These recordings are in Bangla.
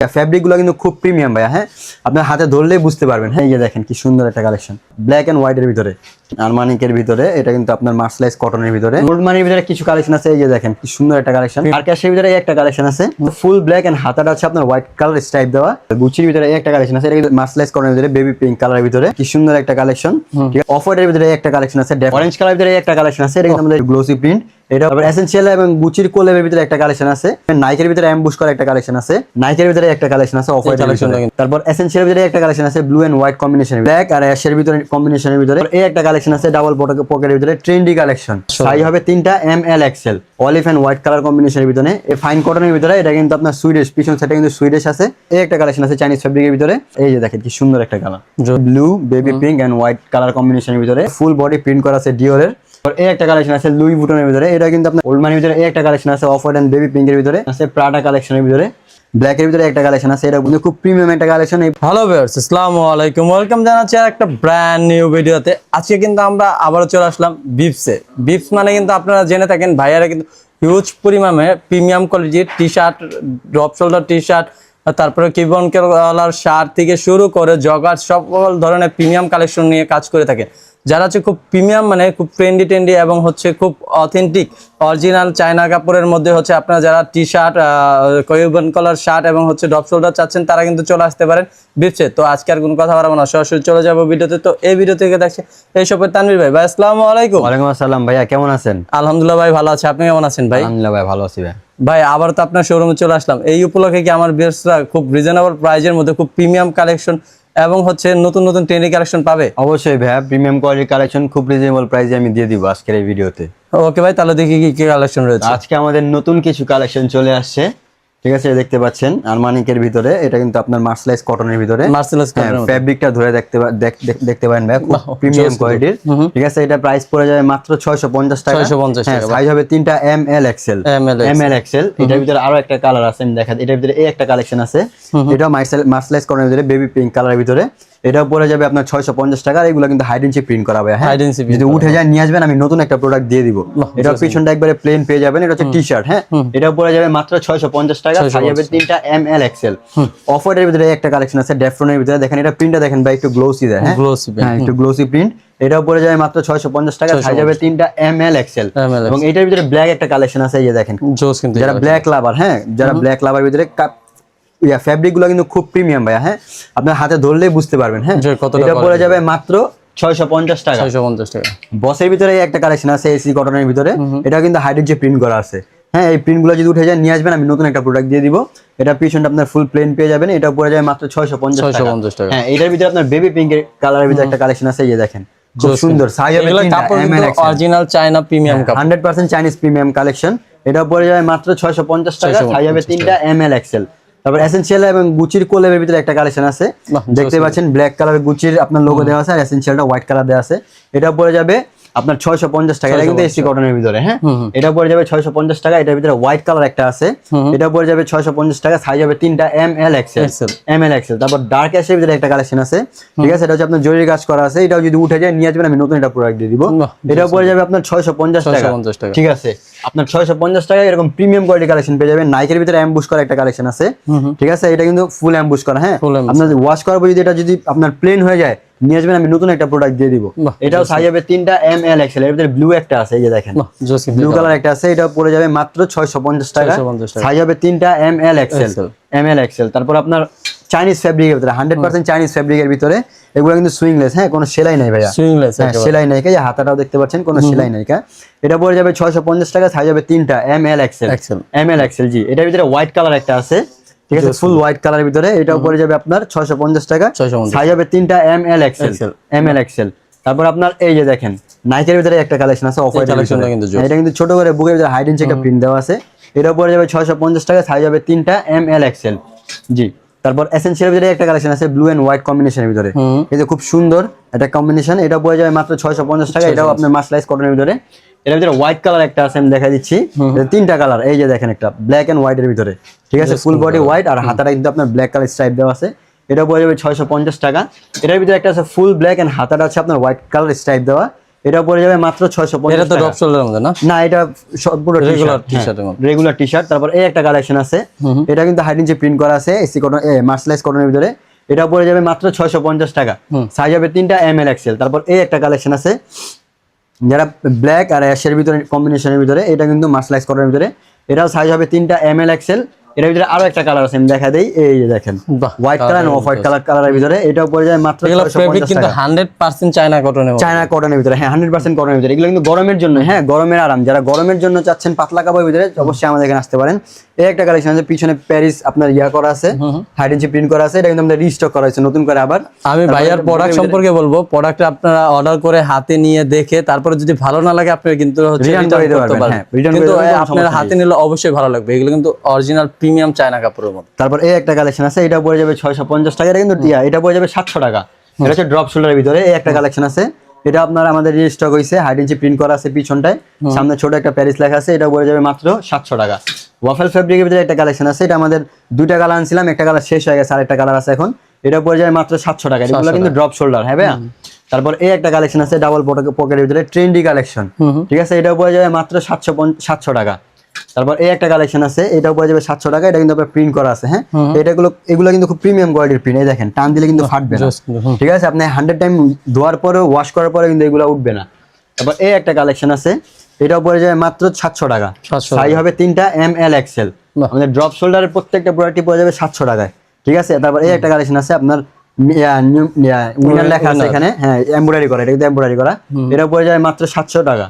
ফ্যাব্রিকগুলো কিন্তু খুব প্রিমিয়াম ভাইয়া হ্যাঁ? আপনার হাতে ধরলেই বুঝতে পারবেন। হ্যাঁ এই যে দেখেন কি সুন্দর একটা কালেকশন ব্ল্যাক এন্ড হোয়াইট এর ভিতরে আরমানিকের ভিতরে এটা কিন্তু আপনার মার্সলাইজ কটনের ভিতরে। গোল্ড মানির ভিতরে কিছু কালেকশন আছে এই যে দেখেন কি সুন্দর একটা কালেকশন আর ক্যাশের ভিতরে একটা কালেকশন আছে ফুল ব্ল্যাক এন্ড হাতাটা আছে আপনার হোয়াইট কালার স্টাইপ দেওয়া। গুচির ভিতরে একটা কালেকশন আছে এটা কিন্তু মার্সলাইজ কটনের ভিতরে বেবি পিঙ্ক কালারের ভিতরে। কি সুন্দর একটা কালেকশন অফ হোয়াইটের ভিতরে একটা কালেকশন আছে অরেঞ্জ কালার ভিতরে একটা কালেকশন আছে এটা কিন্তু আমাদের গ্লোসি প্রিন্ট এটা আবার এসেনশিয়াল এবং গুচির কোলের ভিতরে একটা কালেকশন আছে। নাইকের ভিতরে অ্যাম্বুশ করা একটা কালেকশন আছে। নাইকের ভিতরে একটা কালেকশন আছে অফ হোয়াইট কিন্তু- তারপর এসেনশিয়াল ভিতরে একটা কালেকশন আছে blue and white combination black আর অ্যাশের ভিতরে কম্বিনেশনের ভিতরে। এই একটা কালেকশন আছে ডাবল পকেটের ভিতরে ট্রেন্ডি কালেকশন সাইজ হবে তিনটা M L XL olive and white colour কম্বিনেশনের ভিতরে। এই ফাইন কটনের ভিতরে এটা কিন্তু আপনার সুইডিশ পিছন সেটা কিন্তু সুইডিশ আছে। এই একটা কালেকশন আছে চাইনিজ ফেব্রিকের ভিতরে। এই যে দেখেন কি সুন্দর একটা colour blue baby pink and white colour কম্বিনেশনের ভিতরে। ফুল বডি প্রিন্ট করা আছে ডিওরের মানে আপনারা জেনে থাকেন, ভাইয়ারা কিন্তু হিউজ পরিমাণে প্রিমিয়াম কোয়ালিটির T shirt drop shoulder T shirt তারপরে কিবন কালার শার্ট থেকে শুরু করে জগার সকল ধরনের প্রিমিয়াম কালেকশন নিয়ে কাজ করে থাকে। যারা হচ্ছে খুব প্রিমিয়াম মানে খুব ট্রেন্ডি ট্রেন্ডি এবং হচ্ছে খুব অথেন্টিক অরিজিনাল চায়না কাপড়ের মধ্যে হচ্ছে আপনারা যারা টি শার্ট কয়ুবন কালার শার্ট এবং হচ্ছে ড্রপ শোল্ডার চাচ্ছেন তারা কিন্তু চলে আসতে পারেন বিপসে তো আজকে আর কোনো কথা বাড়াবো না সরাসরি চলে যাব ভিডিওতে। তো এই ভিডিও থেকে দেখছে এই সবের তানভীর ভাই। ভাই আসসালামু আলাইকুম। ওয়ালাইকুম আসসালাম ভাইয়া কেমন আছেন? আলহামদুলিল্লাহ ভাই ভালো আছে। আপনি কেমন আছেন ভাই? আলহামদুলিল্লাহ ভাই ভালো আছি ভাই ভাই আবার তো আপনার শোরুমে চলে আসলাম। এই উপলক্ষে কি আমার বিয়ার্সরা খুব রিজনেবল প্রাইজের মধ্যে খুব প্রিমিয়াম কালেকশন এবং হচ্ছে নতুন নতুন ট্রেন্ডি কালেকশন পাবে? অবশ্যই ভাই প্রিমিয়াম কোয়ালিটির কালেকশন খুব রিজনেবল প্রাইসে আমি দিয়ে দিব আজকের এই ভিডিওতে। ওকে ভাই তাহলে দেখি কি কি কালেকশন রয়েছে। আজকে আমাদের নতুন কিছু কালেকশন চলে আসছে। ঠিক আছে দেখতে পাচ্ছেন আরমানিকের ভিতরে এটা কিন্তু আপনার মার্সেলাইজ কটনের ভিতরে। মার্সেলাস ফ্যাব্রিকটা ধরে দেখতে দেখতে পারেন ভাই প্রিমিয়াম কোয়ালিটির। ঠিক আছে এটা প্রাইস পড়ে যাবে মাত্র 650 টাকা। 650 হ্যাঁ টাকা। সাইজ হবে তিনটা M L XL M L XL এটার ভিতরে আরও একটা কালার আছে আমি দেখা এটার ভিতরে এই একটা কালেকশন আছে। এটা মার্সেলাইজ কটনের ভিতরে বেবি পিঙ্ক কালারের ভিতরে। এটা পড়ে যাবে আপনার 650 টাকা আর এগুলো কিন্তু হাইড ইঞ্চি প্রিন্ট করা হবে। হ্যাঁ? যদি উঠে যায় নিয়ে আসবেন আমি নতুন একটা প্রোডাক্ট দিয়ে দিব। এটা পিছনটা একবারে প্লেন পেয়ে যাবেন এটা হচ্ছে টি শার্ট হ্যাঁ? এটা পড়ে যাবে মাত্র 650 টাকা সাইজ হবে তিনটা এম এল এক্সেল অফ হোয়াইটের ভিতরে একটা কালেকশন আছে ডেফ্রনের ভিতরে। দেখেন এটা প্রিন্টটা দেখেন ভাই একটু গ্লোসি দেয় হ্যাঁ? হ্যাঁ একটু গ্লোসি প্রিন্ট এটাও পড়ে যাবে মাত্র 650 টাকা সাইজ হবে তিনটা এম এল এক্সেল এবং এটার ভিতরে ব্ল্যাক একটা কালেকশন আছে এই যে দেখেন। যারা ব্ল্যাক লাভার হ্যাঁ? যারা ব্ল্যাক লাভার ভিতরে ইয়া ফ্যাব্রিকগুলো কিন্তু খুব প্রিমিয়াম ভাইয়া হ্যাঁ? আপনার হাতে ধরলেই বুঝতে পারবেন হ্যাঁ? এটা পড়ে যাবে মাত্র 650 টাকা। ছয়শো পঞ্চাশ টাকা। বসের ভিতরে একটা কালেকশন আছে এসি কটনের ভিতরে। এটা কিন্তু যে প্রিন্ট করা আছে। হ্যাঁ এই যদি উঠে যায় নিয়ে আসবেন আমি নতুন একটা প্রোডাক্ট দিয়ে দিব। এটা পিছনটা আপনার ফুল প্লেন পেয়ে যাবেন এটা পড়ে মাত্র 650 টাকা। 650 টাকা। হ্যাঁ এটার ভিতরে আপনার বেবি পিঙ্কের কালারের ভিতরে একটা কালেকশন আছে এই দেখেন। খুব সুন্দর। Size original China premium hundred percent Chinese premium collection এটা পড়ে মাত্র ছয়শো পঞ্চাশ টাকা সাইজ হবে তিনটা এম এল এক্সেল তারপর এসেনশিয়াল এবং গুচির কোলেবের ভিতরে একটা কালেকশন আছে। দেখতে পাচ্ছেন ব্ল্যাক কালার গুচির আপনার লোগো দেওয়া আছে আর এসেনশিয়ালটা হোয়াইট কালার দেওয়া আছে। এটা পরে যাবে আপনার ছয়শো পঞ্চাশ টাকা এটা কিন্তু এসি কটনের ভিতরে হ্যাঁ? এটা পড়ে যাবে ছয়শো পঞ্চাশ টাকা এটার ভিতরে হোয়াইট কালার একটা আছে। এটা পড়ে যাবে ছয়শো পঞ্চাশ টাকা সাইজ হবে তিনটা M L XL M L XL তারপর ডার্ক অ্যাশের ভিতরে একটা কালেকশন আছে। ঠিক আছে এটা হচ্ছে আপনার জরুরি কাজ করা আছে এটাও যদি উঠে যায় নিয়ে আসবেন আমি নতুন একটা প্রোডাক্ট দিয়ে দিব। এটা পড়ে যাবে আপনার ছয়শো পঞ্চাশ টাকা। 650 টাকা। ঠিক আছে আপনার ছয়শো পঞ্চাশ টাকা এরকম প্রিমিয়াম কোয়ালিটি কালেকশন পেয়ে যাবেন। নাইকের ভিতরে অ্যাম্বুশ করা একটা কালেকশন আছে। ঠিক আছে এটা কিন্তু ফুল অ্যাম্বুশ করা হ্যাঁ? আপনার ওয়াশ করার পর যদি এটা যদি আপনার প্লেন হয়ে যায় নিয়ে আসবেন আমি নতুন একটা প্রোডাক্ট দিয়ে দিব। এটাও সাইজ হবে তিনটা এম এল এক্সেল এর ভিতরে ব্লু একটা আছে এই যে দেখেন। ব্লু কালার একটা আছে এটা পড়ে যাবে মাত্র ছয়শো পঞ্চাশ টাকা। সাইজ হবে তিনটা M L XL M L XL তারপর আপনার চাইনিজ ফ্যাব্রিকের ভিতরে হান্ড্রেড পার্সেন্ট চাইনিজ ফ্যাব্রিকের ভিতরে এগুলো কিন্তু সুইংলেস হ্যাঁ কোনো সেলাই নাই ভাইয়া। সুইংলেস হ্যাঁ সেলাই নাই কা হাতাটাও দেখতে পাচ্ছেন কোনো সেলাই নাই কা। এটা পড়ে যাবে ছয়শো পঞ্চাশ টাকা সাইজ হবে তিনটা M L XL M L XL জি। এটার ভিতরে হোয়াইট কালার একটা আছে। ঠিক আছে? ফুল হোয়াইট কালারের ভিতরে এটাও পড়ে যাবে আপনার ছয়শো পঞ্চাশ টাকা। 650 সাইজ হবে তিনটা M L XL M L XL তারপর আপনার এই যে দেখেন নাইকের ভিতরে একটা কালেকশন আছে অফ হোয়াইট কালেকশনটা কিন্তু জোস। এটা কিন্তু ছোট করে বুকের ভিতরে হাইড ইঞ্চি একটা প্রিন্ট দেওয়া আছে। এটা পড়ে যাবে ছয়শো পঞ্চাশ টাকা সাইজ হবে তিনটা এম এল এক্সেল জি। তারপর এসেনশিয়াল ভিতরে একটা কালেকশন আছে ব্লু এন্ড হোয়াইট কম্বিনেশনের ভিতরে। এটা খুব সুন্দর একটা কম্বিনেশন এটা পড়ে যাবে মাত্র ছয়শো পঞ্চাশ টাকা এটাও আপনার মাসলাইজ কটনের ভিতরে। এটার ভিতরে হোয়াইট কালার একটা আছে আমি দেখা দিচ্ছি। তিনটা কালার এই যে দেখেন একটা ব্ল্যাক এন্ড হোয়াইট এর ভিতরে। ঠিক আছে? ফুল বডি হোয়াইট আর হাতাটা কিন্তু আপনার ব্ল্যাক কালার স্ট্রাইপ দেওয়া আছে। এটা পড়ে যাবে ছয়শো পঞ্চাশ টাকা। এটার ভিতরে একটা আছে ফুল ব্ল্যাক এন্ড হাতাটা আছে আপনার হোয়াইট কালার স্ট্রাইপ দেওয়া। এটা পড়ে যাবে মাত্র ছয়শো এটা তো পঞ্চাশ ড্রপ শোল্ডারের মধ্যে না? না এটা টি-শার্ট t-shirt এর মধ্যে। রেগুলার টি শার্ট তারপর এই একটা কালেকশন আছে। এটা কিন্তু হাইড ইঞ্চি প্রিন্ট করা আছে এসি কটন মার্সলাইজ কটনের ভিতরে। এটা পড়ে যাবে মাত্র ছয়শো পঞ্চাশ টাকা। সাইজ হবে তিনটা এম এল এক্সেল তারপর এই একটা কালেকশন আছে। যারা ব্ল্যাক আর অ্যাশের ভিতরে কম্বিনেশনের ভিতরে এটা কিন্তু মার্সলাইজ কটনের ভিতরে এটাও সাইজ হবে তিনটা এম এল এক্সেল এটার ভিতরে আরও একটা কালার আছে আমি দেখা দেই এই যে দেখেন white colour off white colour কালারের ভিতরে এটাও পড়ে যায় মাত্র ফেব্রিক কিন্তু পার্সেন্ট চায়না কটনের চায়না কটনের ভিতরে হ্যাঁ হান্ড্রেড পার্সেন্ট কটনের ভিতরে এগুলো কিন্তু গরমের জন্য হ্যাঁ গরমের আরাম যারা গরমের জন্য চাচ্ছেন পাতলা কাপড়ের ভিতরে অবশ্যই আমাদের এখানে আসতে পারেন। এই একটা কালেকশন আছে পিছনে প্যারিস আপনার ইয়া করা আছে হাইড ইঞ্চি প্রিন্ট করা আছে এটা কিন্তু রিস্টক করা হয়েছে নতুন করে আবার। আমি ভাইয়ার প্রোডাক্ট সম্পর্কে বলব প্রোডাক্ট আপনারা অর্ডার করে হাতে নিয়ে দেখে তারপরে যদি ভালো না লাগে আপনি কিন্তু করতে পারবেন, হ্যাঁ, কিন্তু আপনার হাতে নিলে অবশ্যই ভালো লাগবে এগুলো কিন্তু অরিজিনাল প্রিমিয়াম চায়না কাপড়ের মধ্যে। তারপর এই একটা কালেকশন আছে এটা পড়ে যাবে ছয়শো পঞ্চাশ টাকা এটা কিন্তু এটা পড়ে যাবে সাতশো টাকা। এটা হচ্ছে ড্রপ শোল্ডারের ভিতরে এই একটা কালেকশন আছে। এটা আপনার আমাদের স্টক হয়েছে হাইড ইঞ্চি প্রিন্ট করা আছে পিছনটায় সামনে ছোট একটা প্যারিস লেখা আছে এটা পড়ে যাবে মাত্র সাতশো টাকা। ওয়াফেল ফেব্রিকের ভিতরে একটা কালেকশন আছে এটা আমাদের দুইটা কালার আনছিলাম একটা কালার শেষ হয়ে গেছে আর একটা কালার আছে এখন। এটা পড়ে যাবে মাত্র সাতশো টাকা। এগুলো কিন্তু ড্রপ শোল্ডার হ্যাঁ ভাইয়া? তারপর এই একটা কালেকশন আছে ডাবল পকেটের ভিতরে ট্রেন্ডি কালেকশন ঠিক আছে? এটা পড়ে যাবে মাত্র সাতশো সাতশো টাকা। তারপর এই একটা কালেকশন আছে এটাও পড়ে যাবে সাতশো টাকা এটা কিন্তু আপনার প্রিন্ট করা আছে হ্যাঁ? এটাগুলো এগুলো কিন্তু খুব প্রিমিয়াম কোয়ালিটির প্রিন্ট এই দেখেন টান দিলে কিন্তু ফাটবে না। ঠিক আছে আপনি হান্ড্রেড টাইম ধোয়ার পরে ওয়াশ করার পরে কিন্তু এগুলো উঠবে না। তারপর এই একটা কালেকশন আছে এটাও পড়ে যাবে মাত্র সাতশো টাকা। 700 সাইজ হবে তিনটা এম এল এক্সেল। আমাদের ড্রপ শোল্ডারের প্রত্যেকটা প্রোডাক্টই পড়ে যাবে সাতশো টাকায়। ঠিক আছে তারপর এই একটা কালেকশন আছে আপনার উইনার লেখা আছে এখানে হ্যাঁ এমব্রয়ডারি করা এটা কিন্তু এমব্রয়ডারি করা। এটা পড়ে যাবে মাত্র সাতশো টাকা।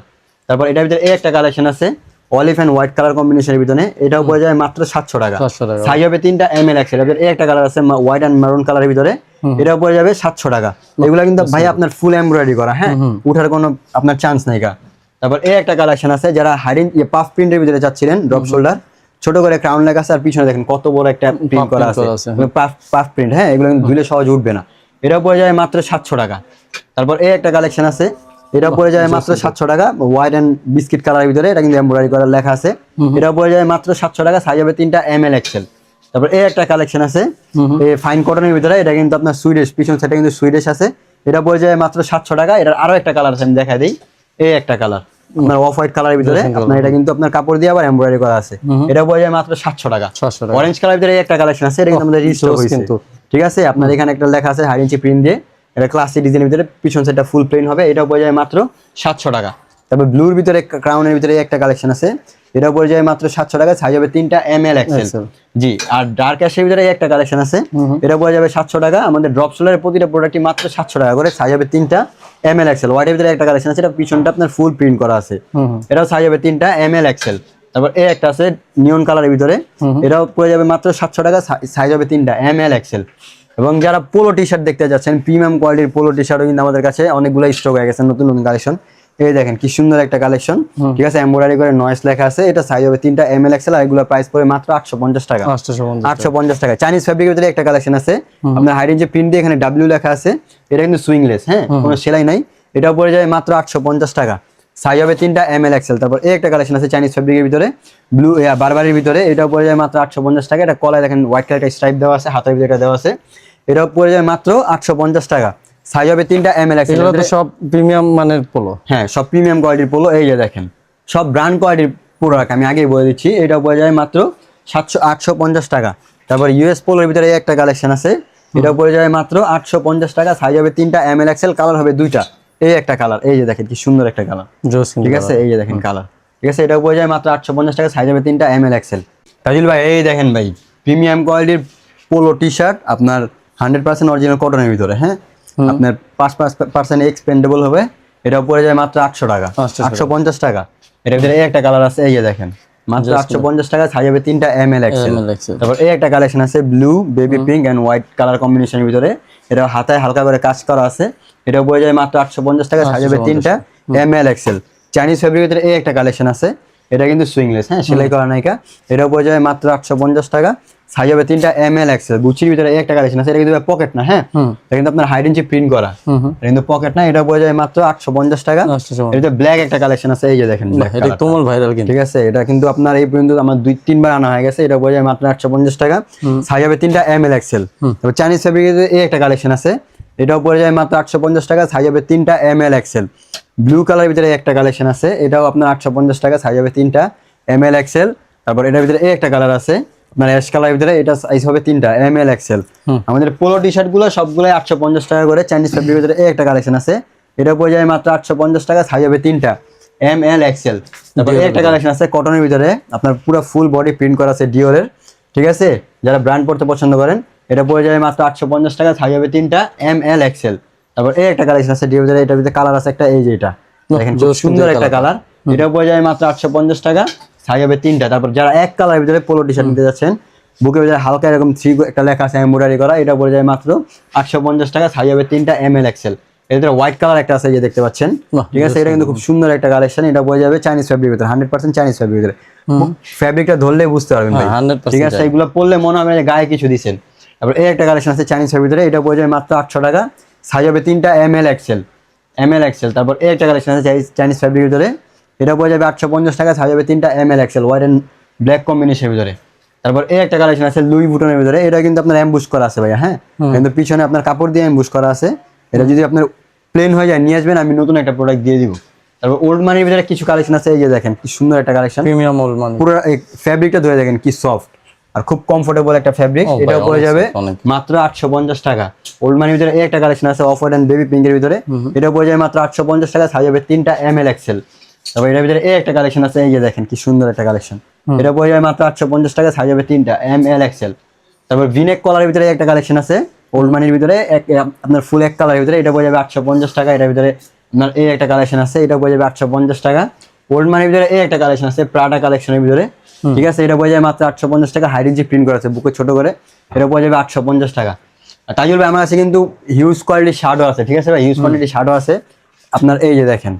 তারপর এটার ভিতরে এই একটা কালেকশন আছে অলিভ অ্যান্ড হোয়াইট কালার কম্বিনেশনের ভিতরে এটাও পড়ে যাবে মাত্র সাতশো টাকা। 700 টাকা। সাইজ হবে তিনটা এম এল এক্সেল এই একটা কালার আছে হোয়াইট অ্যান্ড মেরুন কালারের ভিতরে এটাও পড়ে যাবে সাতশো টাকা। এগুলো কিন্তু ভাই আপনার ফুল এমব্রয়ডারি করা হ্যাঁ? উঠার কোনো আপনার চান্স নাই তারপর এই একটা কালেকশন আছে যারা হাইডিং পাফ প্রিন্টের ভিতরে চাচ্ছিলেন ড্রপ শোল্ডার ছোট করে ক্রাউন লেখা আছে আর পিছনে দেখেন কত বড় একটা প্রিন্ট করা আছে। পাফ পাফ প্রিন্ট হ্যাঁ? এগুলো কিন্তু ধুলে সহজ উঠবে না। এটাও পড়ে যায় মাত্র সাতশো টাকা। তারপর এই একটা কালেকশন আছে এটা পড়ে যায় মাত্র সাতশো টাকা হোয়াইট অ্যান্ড বিস্কিট কালারের ভিতরে এটা কিন্তু এমব্রয়ডারি করার লেখা আছে। এটা পড়ে যায় মাত্র সাতশো টাকা সাইজ হবে তিনটা এম এল এক্সেল তারপর এই একটা কালেকশন আছে এই ফাইন কটনের ভিতরে এটা কিন্তু আপনার সুইডিশ পিছন সাইডে কিন্তু সুইডিশ আছে। এটা পড়ে যায় মাত্র সাতশো টাকা এটার আরও একটা কালার আছে আমি দেখা দিই। এই একটা কালার আপনার অফ হোয়াইট কালারের ভিতরে আপনার এটা কিন্তু আপনার কাপড় দিয়ে আবার এমব্রয়ডারি করা আছে। এটা পড়ে যায় মাত্র সাতশো টাকা। 700 টাকা। অরেঞ্জ কালার ভিতরে একটা কালেকশন আছে এটা কিন্তু আমাদের রিস্টোর হয়েছে। কিন্তু। ঠিক আছে? আপনার এখানে একটা লেখা আছে হাই ইঞ্চি প্রিন্ট দিয়ে। এটা ক্লাসিক ডিজাইনের ভিতরে পিছন সাইডটা ফুল প্লেন হবে এটা পড়ে যায় মাত্র সাতশো টাকা। তারপর ব্লুর ভিতরে ক্রাউনের ভিতরে একটা কালেকশন আছে এটা পড়ে যায় মাত্র সাতশো টাকা সাইজ হবে তিনটা এম এল এক্সেল জি আর ডার্ক অ্যাশের ভিতরে একটা কালেকশন আছে এটা পড়ে যাবে সাতশো টাকা আমাদের ড্রপ সোলারের প্রতিটা প্রোডাক্টই মাত্র সাতশো টাকা করে সাইজ হবে তিনটা এম এল এক্সেল হোয়াইটের ভিতরে একটা কালেকশন আছে এটা পিছনটা আপনার ফুল প্রিন্ট করা আছে। এটাও সাইজ হবে তিনটা এম এল এক্সেল তারপর এই একটা আছে নিয়ন কালারের ভিতরে এটাও পড়ে যাবে মাত্র সাতশো টাকা সাইজ হবে তিনটা এম এল এক্সেল এবং যারা পোলো টি শার্ট দেখতে যাচ্ছেন প্রিমিয়াম কোয়ালিটির পোলো টি শার্টও কিন্তু আমাদের কাছে অনেকগুলো স্টক হয়ে গেছে নতুন নতুন কালেকশন এই দেখেন কি সুন্দর একটা কালেকশন ঠিক আছে এমব্রয়ডারি করে নয়েস লেখা আছে এটা সাইজ হবে তিনটা এম এল এক্সেল আর এগুলো প্রাইস পড়ে মাত্র আটশো পঞ্চাশ টাকা। আটশো পঞ্চাশ টাকা। চাইনিজ ফ্যাব্রিকের ভিতরে একটা কালেকশন আছে। আপনার হাই রেঞ্জে প্রিন্ট এখানে ডাব্লিউ লেখা আছে। এটা কিন্তু সুইংলেস হ্যাঁ? কোনো সেলাই নাই। এটা পড়ে যায় মাত্র আটশো পঞ্চাশ টাকা। সাইজ হবে তিনটা এম এল এক্সেল তারপর এই একটা কালেকশন আছে চাইনিজ ফ্যাব্রিকের ভিতরে। ব্লু বারবারের ভিতরে। এটা পড়ে যায় মাত্র আটশো পঞ্চাশ টাকা। এটা কলায় দেখেন হোয়াইট কালার স্ট্রাইপ দেওয়া আছে হাতের ভিতরে দেওয়া আছে। এটাও পড়ে যায় মাত্র আটশো পঞ্চাশ টাকা। সাইজ হবে তিনটা এম এল এগুলো তো সব প্রিমিয়াম মানের পোলো হ্যাঁ সব প্রিমিয়াম কোয়ালিটির পোলো এই যে দেখেন সব ব্র্যান্ড কোয়ালিটির প্রোডাক্ট আমি আগেই বলে দিচ্ছি এটা পড়ে যায় মাত্র সাতশো আটশো পঞ্চাশ টাকা। তারপর ইউএস পোলোর ভিতরে একটা কালেকশন আছে। এটা পড়ে যায় মাত্র আটশো পঞ্চাশ টাকা। সাইজ হবে তিনটা এম এল এক্সেল কালার হবে দুইটা। এই একটা কালার এই যে দেখেন কি সুন্দর একটা কালার ঠিক আছে? এই যে দেখেন কালার ঠিক আছে? এটা পড়ে যায় মাত্র আটশো পঞ্চাশ টাকা। সাইজ হবে তিনটা এম এল এক্সেল তাজিল ভাই এই দেখেন ভাই প্রিমিয়াম কোয়ালিটির পোলো টি শার্ট আপনার হান্ড্রেড পার্সেন্ট অরিজিনাল কটনের ভিতরে হ্যাঁ? আপনার পাঁচ পাঁচ পার্সেন্ট এক্সপেন্ডেবল হবে। এটা পড়ে যায় মাত্র আটশো টাকা 800 টাকা। আটশো পঞ্চাশ টাকা। এটার ভিতরে এই একটা কালার আছে এই যে দেখেন। মাত্র আটশো পঞ্চাশ টাকা সাইজ হবে তিনটা এম এল এক্সেল তারপর এই একটা কালেকশন আছে blue baby pink and white colour কম্বিনেশনের ভিতরে। এটা হাতায় হালকা করে কাজ করা আছে। এটা পড়ে যায় মাত্র আটশো পঞ্চাশ টাকা সাইজ হবে তিনটা M L XL Chinese fabric ভিতরে এই একটা কালেকশন আছে। এটা কিন্তু সুইংলেস হ্যাঁ? সেলাই করা নাইকা এটা পড়ে যায় মাত্র আটশো পঞ্চাশ টাকা। সাইজ হবে তিনটা এম এল এক্সেল গুচির ভিতরে একটা কালেকশন আছে এটা কিন্তু পকেট না হ্যাঁ? এটা কিন্তু আপনার হাইড ইঞ্চি প্রিন্ট করা। এটা কিন্তু পকেট না এটা যায় মাত্র আটশো পঞ্চাশ টাকা। এটা ব্ল্যাক একটা কালেকশন আছে এই যে দেখেন black এটা তুমুল ভাইরাল কিন্তু। ঠিক আছে এটা কিন্তু আপনার এই পর্যন্ত আমার দুই তিনবার আনা হয়ে গেছে এটা যায় মাত্র আটশো পঞ্চাশ টাকা। সাইজ হবে তিনটা এম এল এক্সেল তারপর চাইনিজ ফেব্রিকের এই একটা কালেকশন আছে এটাও পড়ে যায় মাত্র আটশো পঞ্চাশ টাকা সাইজ হবে তিনটা এম এল এক্সেল ব্লু কালারের ভিতরে একটা কালেকশন আছে এটাও আপনার আটশো পঞ্চাশ টাকা সাইজ হবে তিনটা এম এল এক্সেল তারপর এটার ভিতরে এই একটা কালার আছে আপনার অ্যাশ কালারের ভিতরে এটা সাইজ হবে তিনটা এম এল এক্সেল আমাদের পোলো টি শার্টগুলো সবগুলো আটশো পঞ্চাশ টাকা করে চাইনিজ ফ্যাব্রিকের ভিতরে একটা কালেকশন আছে। এটা পড়ে যায় মাত্র আটশো পঞ্চাশ টাকা সাইজ হবে তিনটা এম এল এক্সেল তারপর একটা কালেকশন আছে কটনের ভিতরে আপনার পুরো ফুল বডি প্রিন্ট করা আছে ডিওরের ঠিক আছে? যারা ব্র্যান্ড পড়তে পছন্দ করেন এটা পড়ে যাবে মাত্র আটশো পঞ্চাশ টাকা সাইজ হবে তিনটা এম এল এক্সেল তারপর এই একটা কালেকশন আছে ডিও ভিতরে এটার ভিতরে কালার আছে একটা এই যে এটা। দেখেন সুন্দর একটা কালার এটা পড়ে যায় মাত্র আটশো পঞ্চাশ টাকা। হবে তিনটা তারপর যারা এক কালারের ভিতরে পোলো টি শার্ট নিতে যাচ্ছেন বুকের ভিতরে হালকা এরকম থ্রি একটা লেখা আছে এমব্রয়ডারি করা এটা পড়ে যায় মাত্র আটশো পঞ্চাশ টাকা সাইজ হবে তিনটা এম এল এক্সেল ভিতরে হোয়াইট কালার একটা আছে যে দেখতে পাচ্ছেন। ঠিক আছে এটা কিন্তু খুব সুন্দর একটা কালেকশন এটা পড়ে যাবে চাইনিজ ফ্যাব্রিক ভিতরে হান্ড্রেড পার্সেন্ট চাইনিজ ফ্যাব্রিক ভিতরে। ফ্যাব্রিকটা ধরলে বুঝতে পারবেন হ্যাঁ, 100% ঠিক আছে এগুলো পড়লে মনে হবে যে গায়ে কিছু দিচ্ছেন তারপর এই একটা কালেকশন আছে চাইনিজ ফ্যাব্রিক ভিতরে এটা পড়ে যাবে মাত্র আটশো টাকা সাইজ হবে তিনটা M L XL M L XL তারপর এই একটা কালেকশন আছে চাইনিজ ফ্যাব্রিক ভিতরে। এটা পড়ে যাবে আটশো পঞ্চাশ টাকা সাইজ হবে তিনটা M L XL white and black কম্বিনেশনের ভিতরে। তারপর এই একটা কালেকশন আছে লুই বুটনের ভিতরে এটা কিন্তু আপনার অ্যাম্বুশ করা আছে ভাইয়া হ্যাঁ? কিন্তু পিছনে আপনার কাপড় দিয়ে অ্যাম্বুশ করা আছে। এটা যদি আপনার প্লেন হয়ে যায় নিয়ে আসবেন আমি নতুন একটা প্রোডাক্ট দিয়ে দিব। তারপর ওল্ড মানির ভিতরে কিছু কালেকশন আছে এই যে দেখেন কি সুন্দর একটা কালেকশন প্রিমিয়াম ওল মানে পুরো এই ফ্যাব্রিকটা ধরে দেখেন কি সফট আর খুব কমফোর্টেবল একটা ফ্যাব্রিক এটাও পড়ে যাবে মাত্র আটশো পঞ্চাশ টাকা। ওল্ড মানির ভিতরে এই একটা কালেকশন আছে অফ হোয়াইট অ্যান্ড বেবি পিঙ্কের ভিতরে এটা পড়ে যাবে মাত্র আটশো পঞ্চাশ টাকা সাইজ হবে তিনটা এম এল এক্সেল তারপর এটার ভিতরে এই একটা কালেকশন আছে এই যে দেখেন কি সুন্দর একটা কালেকশন এটা পড়ে যাবে মাত্র আটশো পঞ্চাশ টাকা সাইজ হবে তিনটা এম এল এক্সেল তারপর ভিনেক কলারের ভিতরে একটা কালেকশন আছে ওল্ড মানির ভিতরে এক- আপনার ফুল এক কালারের ভিতরে এটা পড়ে যাবে আটশো পঞ্চাশ টাকা এটার ভিতরে আপনার এই একটা কালেকশন আছে এটা পড়ে যাবে আটশো পঞ্চাশ টাকা। ওল্ড মানির ভিতরে এই একটা কালেকশন আছে প্রাডা কালেকশনের ভিতরে। ঠিক আছে এটা পড়ে যাবে মাত্র আটশো পঞ্চাশ টাকা হাইডিন যে প্রিন্ট করা আছে বুকে ছোট করে। এটা পড়ে যাবে আটশো পঞ্চাশ টাকা। আর তাজুল ভাই আমার কাছে কিন্তু হিউজ কোয়ালিটির শার্টও আছে ঠিক আছে ভাই? হিউজ কোয়ালিটির শার্টও আছে। আপনার এই যে দেখেন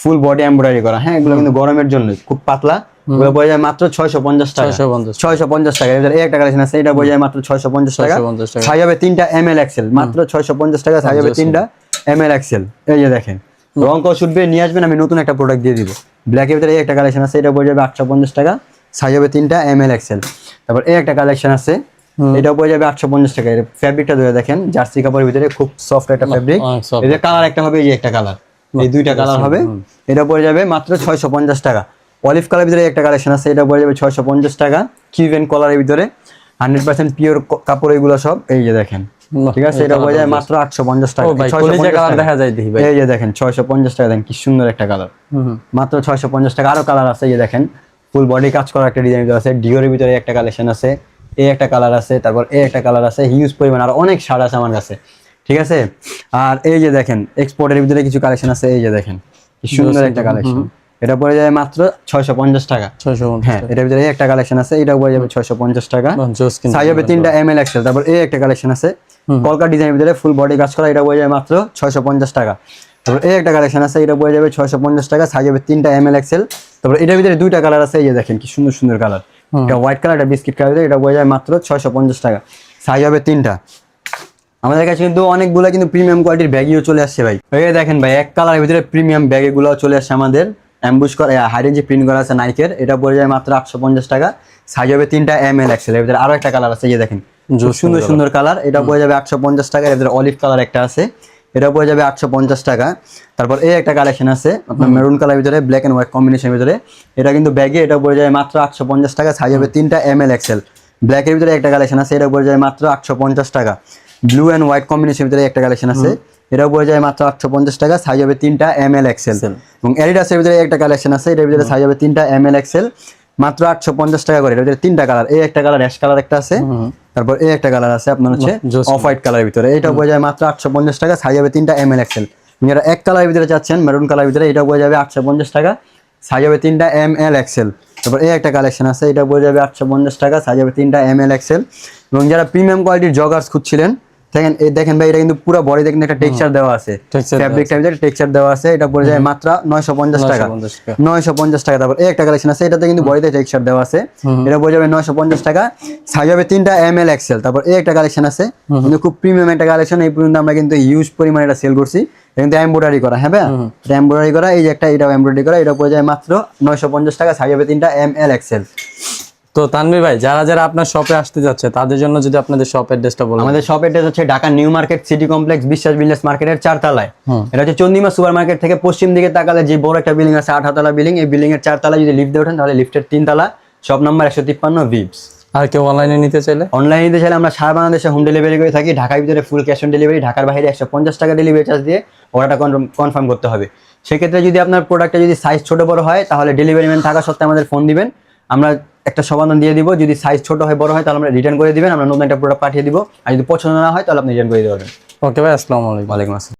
ফুল বডি এমব্রয়ডারি করা। হ্যাঁ এগুলো কিন্তু গরমের জন্য খুব পাতলা। এগুলো পড়ে যায় মাত্র ছয়শো পঞ্চাশ টাকা। 650 ছয়শো পঞ্চাশ টাকা। এদের একটা কালেকশন আছে এটা যায় মাত্র ছয়শো পঞ্চাশ টাকা। সাইজ হবে তিনটা এম এল এক্সেল মাত্র ছয়শো পঞ্চাশ টাকা সাইজ হবে তিনটা এম এল এক্সেল এই যে দেখেন রং নিয়ে আসবেন আমি নতুন একটা প্রোডাক্ট দিয়ে দিব। ব্ল্যাকের ভিতরে একটা কালেকশন আছে এটা পড়ে যাবে আটশো পঞ্চাশ টাকা সাইজ হবে তিনটা এম এল এক্সেল তারপর এই একটা কালেকশন আছে এটা পড়ে যাবে আটশো পঞ্চাশ টাকা। এর ফ্যাব্রিকটা ধরে দেখেন জার্সি কাপড়ের ভিতরে খুব সফট একটা। এদের কালার একটা হবে এই একটা কালার এই দুইটা কালার হবে? এটা পড়ে যাবে মাত্র ছয়শো পঞ্চাশ টাকা। অলিভ কালার ভিতরে একটা কালেকশন আছে এটা পড়ে যাবে ছয়শো পঞ্চাশ টাকা। কিউবেন কলারের ভিতরে হান্ড্রেড পার্সেন্ট পিওর কাপড় এগুলো সব এই যে দেখেন। ঠিক আছে? এটা যায় মাত্র আটশো পঞ্চাশ টাকা। ও ভাই 650 কলিজা কালার দেখা যায় দেখি এই যে দেখেন ছয়শো পঞ্চাশ টাকা দেখেন কি সুন্দর একটা কালার মাত্র ছয়শো পঞ্চাশ টাকা। আরও কালার আছে এই যে দেখেন। ফুল বডি কাজ করা একটা ডিজাইন আছে। ডিওরের ভিতরে একটা কালেকশন আছে। এই একটা কালার আছে তারপর এই একটা কালার আছে। হিউজ পরিমাণ। আর অনেক শার্ট আছে আমার কাছে। ঠিক আছে? আর এই যে দেখেন এক্সপোর্টের ভিতরে কিছু কালেকশন আছে এই যে দেখেন কি সুন্দর একটা কালেকশন এটা পড়ে যাবে মাত্র ছয়শো পঞ্চাশ টাকা। হ্যাঁ এটার ভিতরে একটা কালেকশন আছে এটা পড়ে যাবে ছয়শো পঞ্চাশ টাকা। সাইজ হবে তিনটা এম এল এক্সেল তারপর এই একটা কালেকশন আছে। কলকাতা ডিজাইনের ভিতরে ফুল বডি কাজ করা এটা পড়ে যাবে মাত্র ছয়শো পঞ্চাশ টাকা। তারপর এই একটা কালেকশন আছে এটা পড়ে যাবে ছয়শো পঞ্চাশ টাকা সাইজ হবে তিনটা এম এল এক্সেল তারপর এটার ভিতরে দুইটা কালার আছে এই যে দেখেন কি সুন্দর সুন্দর কালার এটা হোয়াইট কালার এটা বিস্কিট কালার এটা পড়ে যাবে মাত্র ছয়শো পঞ্চাশ টাকা। সাইজ হবে তিনটা। আমাদের কাছে কিন্তু অনেকগুলো কিন্তু প্রিমিয়াম কোয়ালিটির ব্যাগিও চলে আসছে ভাই। এই দেখেন ভাই এক কালারের ভিতরে প্রিমিয়াম ব্যাগ এগুলো চলে আসছে আমাদের। অ্যাম্বুশ করা হাইডেন যে প্রিন্ট করা আছে নাইকের এটা পড়ে যায় মাত্র আটশো পঞ্চাশ টাকা। সাইজ হবে তিনটা এম এল এক্সেল এর। ভিতরে আরও একটা কালার আছে এই দেখেন। সুন্দর সুন্দর কালার এটা পড়ে যাবে আটশো পঞ্চাশ টাকা। এর ভিতরে অলিভ কালার একটা আছে। এটা পড়ে যাবে আটশো পঞ্চাশ টাকা। তারপর এই একটা কালেকশন আছে আপনার মেরুন কালার ভিতরে ব্ল্যাক এন্ড হোয়াইট কম্বিনেশনের ভিতরে। এটা কিন্তু ব্যাগে এটা পড়ে যাবে মাত্র আটশো পঞ্চাশ টাকা। সাইজ হবে তিনটা এম এল এক্সেল ব্ল্যাকের ভিতরে একটা কালেকশন আছে এটা পড়ে যায় মাত্র আটশো পঞ্চাশ টাকা। ব্লু অ্যান্ড হোয়াইট কম্বিনেশনের ভিতরে একটা কালেকশন আছে। এটাও পড়ে যায় মাত্র আটশো পঞ্চাশ টাকা সাইজ হবে তিনটা এম এল এক্সেল এবং এডিডাসের ভিতরে একটা কালেকশন আছে এটার ভিতরে সাইজ হবে তিনটা এম এল এক্সেল মাত্র আটশো পঞ্চাশ টাকা করে এটার ভিতরে তিনটা কালার এই একটা কালার অ্যাশ কালার একটা আছে। তারপর এই একটা কালার আছে আপনার হচ্ছে অফ হোয়াইট কালারের ভিতরে। এটা পড়ে যায় মাত্র আটশো পঞ্চাশ টাকা সাইজ হবে তিনটা এম এল এক্সেল যারা এক কালারের ভিতরে চাচ্ছেন মেরুন কালার ভিতরে এটা পড়ে যাবে আটশো পঞ্চাশ টাকা সাইজ হবে তিনটা এম এল এক্সেল তারপর এই একটা কালেকশন আছে এটা পড়ে যাবে আটশো পঞ্চাশ টাকা সাইজ হবে তিনটা এম এল এক্সেল এবং যারা প্রিমিয়াম কোয়ালিটির জগার্স খুঁজছিলেন দেখেন এই দেখেন ভাই এটা কিন্তু পুরো বডি দেখেন একটা টেক্সচার দেওয়া আছে। দেওয়া ফ্যাব্রিক টাইপের টেক্সচার দেওয়া আছে এটা পড়ে যায় মাত্র নয়শো পঞ্চাশ টাকা। 950 টাকা। নয়শো পঞ্চাশ টাকা। তারপর এই একটা কালেকশন আছে এটাতে কিন্তু বডিতে টেক্সচার দেওয়া আছে। এটা পড়ে যাবে নয়শো পঞ্চাশ টাকা। সাইজ হবে তিনটা এম এল এক্সেল তারপর এই একটা কালেকশন আছে। কিন্তু খুব প্রিমিয়াম একটা কালেকশন এই পর্যন্ত আমরা কিন্তু ইউজ পরিমাণে এটা সেল করছি। কিন্তু এমব্রয়ডারি করা হ্যাঁ ভাই? এমব্রয়ডারি করা এই যে একটা এটা এমব্রয়ডারি করা এটা পড়ে যায় মাত্র নয়শো পঞ্চাশ টাকা। সাইজ হবে তিনটা এম এল এক্সেল তো তানভীর ভাই যারা যারা আপনার শপে আসতে যাচ্ছে তাদের জন্য যদি আপনাদের শপ অ্যাড্রেসটা বলেন। আমাদের শপ অ্যাড্রেস হচ্ছে Dhaka new market city complex Biswas business মার্কেটের চারতলায়। এটা হচ্ছে চন্দিমা সুপার মার্কেট থেকে পশ্চিম দিকে তাকালে যে বড় একটা বিল্ডিং আছে আঠাতলা বিল্ডিং এই বিল্ডিং এর চারতলায় যদি লিফট ওঠেন তাহলে লিফটের তিনতলা শপ নাম্বার একশো তিপ্পান্ন ভিপস আর কেউ অনলাইনে নিতে চাইলে? অনলাইনে নিতে চাইলে আমরা সারা বাংলাদেশে হোম ডেলিভারি করে থাকি ঢাকার ভিতরে ফুল ক্যাশ অন ডেলিভারি ঢাকার বাইরে একশো পঞ্চাশ টাকা ডেলিভারি চার্জ দিয়ে অর্ডারটা কনফার্ম করতে হবে। সেক্ষেত্রে যদি আপনার প্রোডাক্টটা যদি সাইজ ছোট বড় হয় তাহলে ডেলিভারি ম্যান থাকা সত্ত্বে আমাদের ফোন দিবেন। আমরা একটা সমাধান দিয়ে দিব। যদি সাইজ ছোট হয় বড় হয় তাহলে আমরা রিটার্ন করে দিবেন। আমরা নতুন একটা প্রোডাক্ট পাঠিয়ে দিব। আর যদি পছন্দ না হয় তাহলে আপনি রিটার্ন করে দিতে পারবেন। ওকে ভাই আসসালামু আলাইকুম। ওয়ালাইকুম আসসালাম।